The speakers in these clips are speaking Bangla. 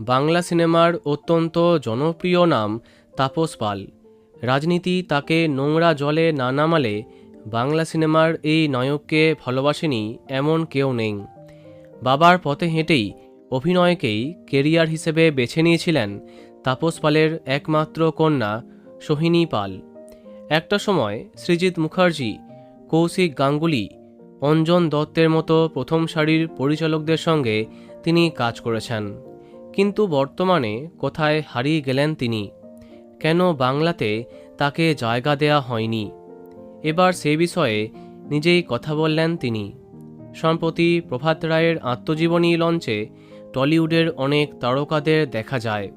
বাংলা সিনেমার অত্যন্ত জনপ্রিয় নাম তাপস পাল। রাজনীতি তাকে নোংরা জলে না নামালে বাংলা সিনেমার এই নায়ককে ভালোবাসেনি এমন কেউ নেই। বাবার পথে হেঁটেই অভিনয়কেই কেরিয়ার হিসেবে বেছে নিয়েছিলেন তাপস পালের একমাত্র কন্যা সোহিনী পাল। একটা সময় সৃজিত মুখার্জি, কৌশিক গাঙ্গুলি, অঞ্জন দত্তের মতো প্রথম সারির পরিচালকদের সঙ্গে তিনি কাজ করেছেন। কিন্তু বর্তমানে কোথায় হারিয়ে গেলেন তিনি? কেন বাংলাতে তাকে জায়গা দেয়া হয়নি? এবার সে বিষয়ে নিজেই কথা বললেন তিনি। সম্প্রতি প্রভাত রায়ের আত্মজীবনী লঞ্চে টলিউডের অনেক তারকাদের দেখা যায়।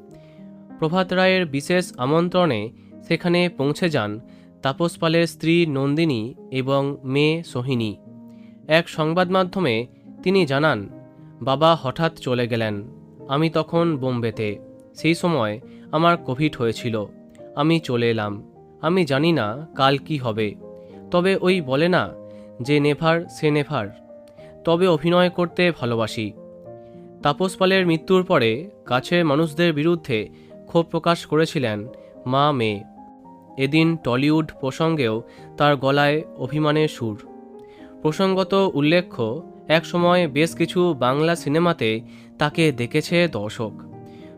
প্রভাত রায়ের বিশেষ আমন্ত্রণে সেখানে পৌঁছে যান তাপস পালের স্ত্রী নন্দিনী এবং মেয়ে সোহিনী। এক সংবাদ মাধ্যমে তিনি জানান, বাবা হঠাৎ চলে গেলেন। আমি তখন বোম্বেতে। সেই সময় আমার কোভিড হয়েছিল। আমি চলে এলাম। আমি জানি না কাল কি হবে। তবে ওই বলে না যে নেভার, সে নেভার। তবে অভিনয় করতে ভালোবাসি। তাপস পালের মৃত্যুর পরে কাছের মানুষদের বিরুদ্ধে ক্ষোভ প্রকাশ করেছিলেন মা মেয়ে এদিন টলিউড প্রসঙ্গেও তার গলায় অভিমানের সুর। প্রসঙ্গত উল্লেখ্য একসময় বেশ কিছু বাংলা সিনেমাতে তাকে দেখেছে দর্শক।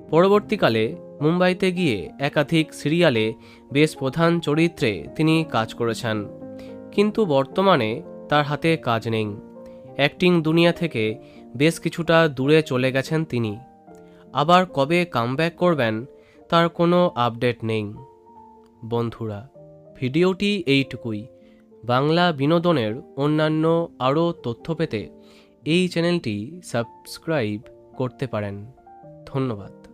পরবর্তীকালে মুম্বাইতে গিয়ে একাধিক সিরিয়ালে বেশ প্রধান চরিত্রে তিনি কাজ করেছেন। কিন্তু বর্তমানে তার হাতে কাজ নেই। অ্যাক্টিং দুনিয়া থেকে বেশ কিছুটা দূরে চলে গেছেন তিনি। আবার কবে কামব্যাক করবেন তার কোনো আপডেট নেই। বন্ধুরা, ভিডিওটি এইটুকুই। বাংলা বিনোদনের অন্যান্য আরও তথ্য পেতে এই চ্যানেলটি সাবস্ক্রাইব করতে পারেন। ধন্যবাদ।